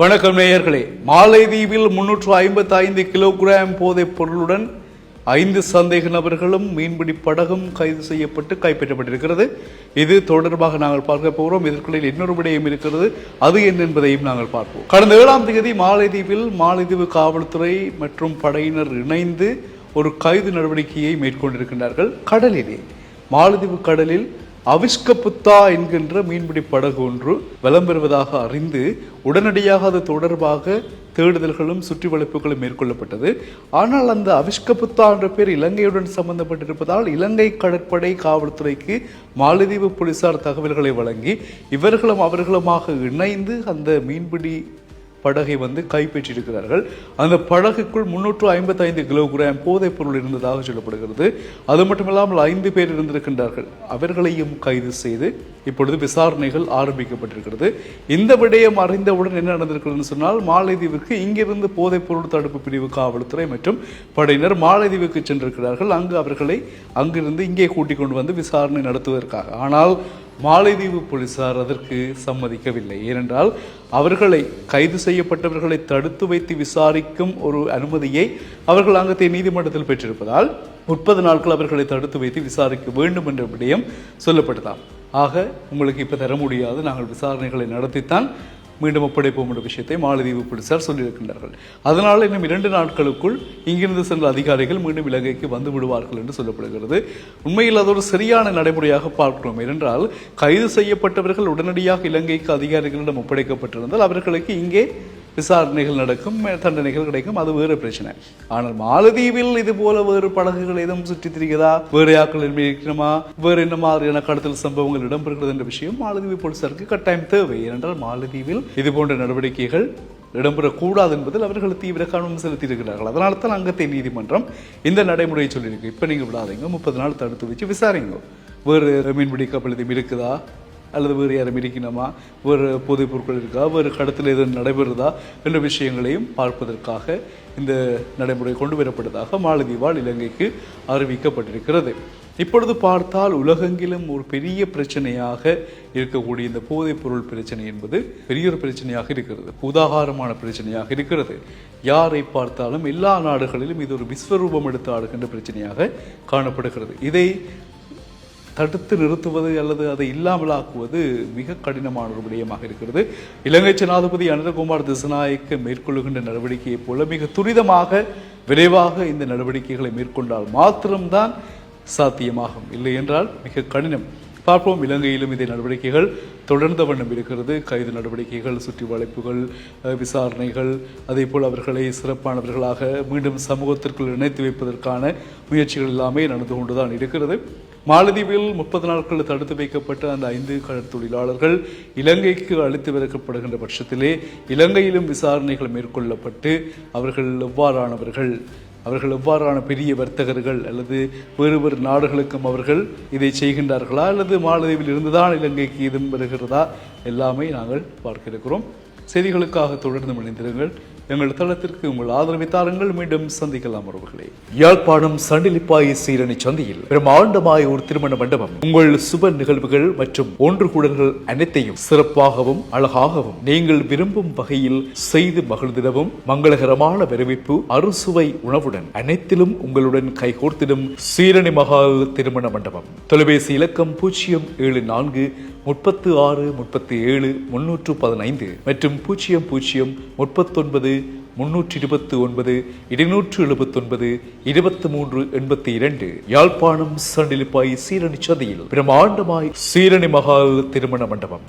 வணக்கம் நேயர்களே. மாலைதீவில் முன்னூற்று ஐம்பத்தி ஐந்து கிலோகிராம் போதைப் பொருளுடன் ஐந்து சந்தேக நபர்களும் மீன்பிடி படகும் கைது செய்யப்பட்டு கைப்பற்றப்பட்டிருக்கிறது. இது தொடர்பாக நாங்கள் பார்க்க போகிறோம். இதற்குள்ள இன்னொரு விடயம் இருக்கிறது. அது என்ன என்பதையும் நாங்கள் பார்ப்போம். கடந்த ஏழாம் தேதி மாலைதீவில் மாலைதீவு காவல்துறை மற்றும் படையினர் இணைந்து ஒரு கைது நடவடிக்கையை மேற்கொண்டிருக்கின்றார்கள். கடலிலே மாலதீவு கடலில் அவிஷ்கபுத்தா என்கின்ற மீன்பிடி படகு ஒன்று வலம் பெறுவதாக அறிந்து உடனடியாக அது தொடர்பாக தேடுதல்களும் சுற்றி வளைப்புகளும் மேற்கொள்ளப்பட்டது. ஆனால் அந்த அவிஷ்கபுத்தா என்ற பேர் இலங்கையுடன் சம்பந்தப்பட்டிருப்பதால் இலங்கை கடற்படை காவல்துறைக்கு மாலத்தீவு போலீசார் தகவல்களை வழங்கி இவர்களும் அவர்களுமாக இணைந்து அந்த மீன்பிடி படகை வந்து கைப்பற்றியிருக்கிறார்கள். அந்த படகுக்குள் முன்னூற்று ஐம்பத்தைந்து கிலோகிராம் போதைப் பொருள் இருந்ததாக சொல்லப்படுகிறது. அது மட்டுமில்லாமல் ஐந்து பேர் இருந்திருக்கின்றார்கள். அவர்களையும் கைது செய்து இப்பொழுது விசாரணைகள் ஆரம்பிக்கப்பட்டிருக்கிறது. இந்த விடயம் அறிந்தவுடன் என்ன நடந்திருக்கிறதுன்னு சொன்னால் மாலைதீவுக்கு இங்கிருந்து போதைப் பொருள் தடுப்பு பிரிவு காவல்துறை மற்றும் படையினர் மாலைதீவுக்கு சென்றிருக்கிறார்கள். அங்கு அவர்களை அங்கிருந்து இங்கே கூட்டிக் கொண்டு வந்து விசாரணை நடத்துவதற்காக. ஆனால் மாலைதீவு போலீசார் அதற்கு சம்மதிக்கவில்லை. ஏனென்றால் அவர்களை கைது செய்யப்பட்டவர்களை தடுத்து வைத்து விசாரிக்கும் ஒரு அனுமதியை அவர்கள் அங்கத்தை நீதிமன்றத்தில் பெற்றிருப்பதால் முப்பது நாட்கள் அவர்களை தடுத்து வைத்து விசாரிக்க வேண்டும் என்ற விடயம் சொல்லப்பட்டதாம். ஆக உங்களுக்கு இப்போ தர முடியாது. நாங்கள் விசாரணைகளை நடத்தித்தான் மீண்டும் ஒப்படைப்போம் என்ற விஷயத்தை மாலத்தீவு போலீசார் சொல்லியிருக்கின்றார்கள். அதனால் இன்னும் இரண்டு நாட்களுக்குள் இங்கிருந்து சென்ற அதிகாரிகள் மீண்டும் இலங்கைக்கு வந்து விடுவார்கள் என்று சொல்லப்படுகிறது. உண்மையில் அது ஒரு சரியான நடைமுறையாக பார்க்கிறோம். ஏனென்றால் கைது செய்யப்பட்டவர்கள் உடனடியாக இலங்கைக்கு அதிகாரிகளிடம் ஒப்படைக்கப்பட்டிருந்தால் அவர்களுக்கு இங்கே விசாரணைகள் நடக்கும் தண்டனைகள் கிடைக்கும் அது வேறு பிரச்சனை. ஆனால் மாலதீவில் இது போல வேறு படகுகள் எதுவும் சுற்றி திரிகிறதா? வேறு யாக்கள் இருக்கிறோமா? வேறு என்ன மாதிரியான கடத்தல் சம்பவங்கள் இடம்பெறுகிறது என்ற விஷயம் மாலதீவு போலீசாருக்கு கட்டாயம் தேவை. ஏனென்றால் மாலதீவில் இது போன்ற நடவடிக்கைகள் இடம்பெறக்கூடாது என்பதில் அவர்கள் தீவிர கவனம் செலுத்தியிருக்கிறார்கள். அதனால தான் அங்கத்தை நீதிமன்றம் இந்த நடைமுறையை சொல்லியிருக்கு. இப்போ நீங்கள் விடாதீங்க. முப்பது நாள் தடுத்து வச்சு விசாரிங்க. வேறு மீன்பிடி கப்பல் இதுவும் இருக்குதா? அல்லது வேறு யாரும் இருக்கணுமா வேறு போதைப் பொருட்கள் இருக்கா? வேறு கடத்தில் எதுவும் நடைபெறுதா? என்ற விஷயங்களையும் பார்ப்பதற்காக இந்த நடைமுறை கொண்டு வரப்பட்டதாக மாலதீவால் இலங்கைக்கு அறிவிக்கப்பட்டிருக்கிறது. இப்பொழுது பார்த்தால் உலகெங்கிலும் ஒரு பெரிய பிரச்சனையாக இருக்கக்கூடிய இந்த போதைப் பொருள் பிரச்சனை என்பது பெரிய ஒரு பிரச்சனையாக இருக்கிறது. உதாகாரமான பிரச்சனையாக இருக்கிறது. யாரை பார்த்தாலும் எல்லா நாடுகளிலும் இது ஒரு விஸ்வரூபம் எடுத்து ஆடுகின்ற பிரச்சனையாக காணப்படுகிறது. இதை தடுத்து நிறுத்துவது அல்லது அதை இல்லாமலாக்குவது மிக கடினமான ஒரு விடயமாக இருக்கிறது. இலங்கை ஜனாதிபதி அனந்தகுமார் திசநாயக்க மேற்கொள்ளுகின்ற நடவடிக்கையைப் போல மிக துரிதமாக விரைவாக இந்த நடவடிக்கைகளை மேற்கொண்டால் மாத்திரம்தான் சாத்தியமாகும். இல்லை என்றால் மிக கடினம். பார்ப்போம் இலங்கையிலும் இதே நடவடிக்கைகள் தொடர்ந்த வண்ணம் இருக்கிறது. கைது நடவடிக்கைகள் சுற்றி வளைப்புகள் விசாரணைகள் அதே போல் அவர்களை சிறப்பானவர்களாக மீண்டும் சமூகத்திற்குள் இணைத்து வைப்பதற்கான முயற்சிகள் எல்லாமே நடந்து கொண்டுதான் இருக்கிறது. மாலதீவில் முப்பது நாட்கள் தடுத்து வைக்கப்பட்ட அந்த ஐந்து கடற்தொழிலாளர்கள் இலங்கைக்கு அழைத்து வைக்கப்படுகின்ற பட்சத்திலே இலங்கையிலும் விசாரணைகள் மேற்கொள்ளப்பட்டு அவர்கள் எவ்வாறானவர்கள்? அவர்கள் எவ்வாறான பெரிய வர்த்தகர்கள் அல்லது வேறு வேறு நாடுகளுக்கும் அவர்கள் இதை செய்கின்றார்களா? அல்லது மாலதீவில் இருந்துதான் இலங்கைக்கு இதுவும் வருகிறதா? எல்லாமே நாங்கள் பார்க்க இருக்கிறோம். செய்திகளுக்காக தொடர்ந்து இணைந்திருங்கள். எங்கள் தளத்திற்கு உங்கள் ஆதரவை தாருங்கள் மீண்டும் சந்திக்கலாம் உறவுகளே யாழ்ப்பாணம் சண்டிலிப்பாய் சீரணி சந்தையில் பிரம்மாண்டமாய் ஒரு திருமண மண்டபம். உங்கள் சுப நிகழ்வுகள் மற்றும் ஒன்று கூடல்கள் அனைத்தையும் சிறப்பாகவும் அழகாகவும் நீங்கள் விரும்பும் வகையில் செய்து மகிழ்ந்திடவும் மங்களகரமான வரவேற்பு அறுசுவை உணவுடன் அனைத்திலும் உங்களுடன் கைகோர்த்திடும் சீரணி மகால் திருமண மண்டபம். தொலைபேசி இலக்கம் பூஜ்ஜியம் ஏழு நான்கு முப்பத்து ஆறு முப்பத்தி ஏழு முன்னூற்று பதினைந்து மற்றும் பூஜ்ஜியம் பூஜ்ஜியம் முப்பத்தொன்பது முன்னூற்றி இருபத்தி ஒன்பது இருநூற்று எழுபத்தொன்பது இருபத்தி மூன்று எண்பத்தி இரண்டு. யாழ்ப்பாணம் சண்டிலிப்பாய் சீரணி சதியில் பிரம்மாண்டமாய் சீரணி மகால் திருமண மண்டபம்.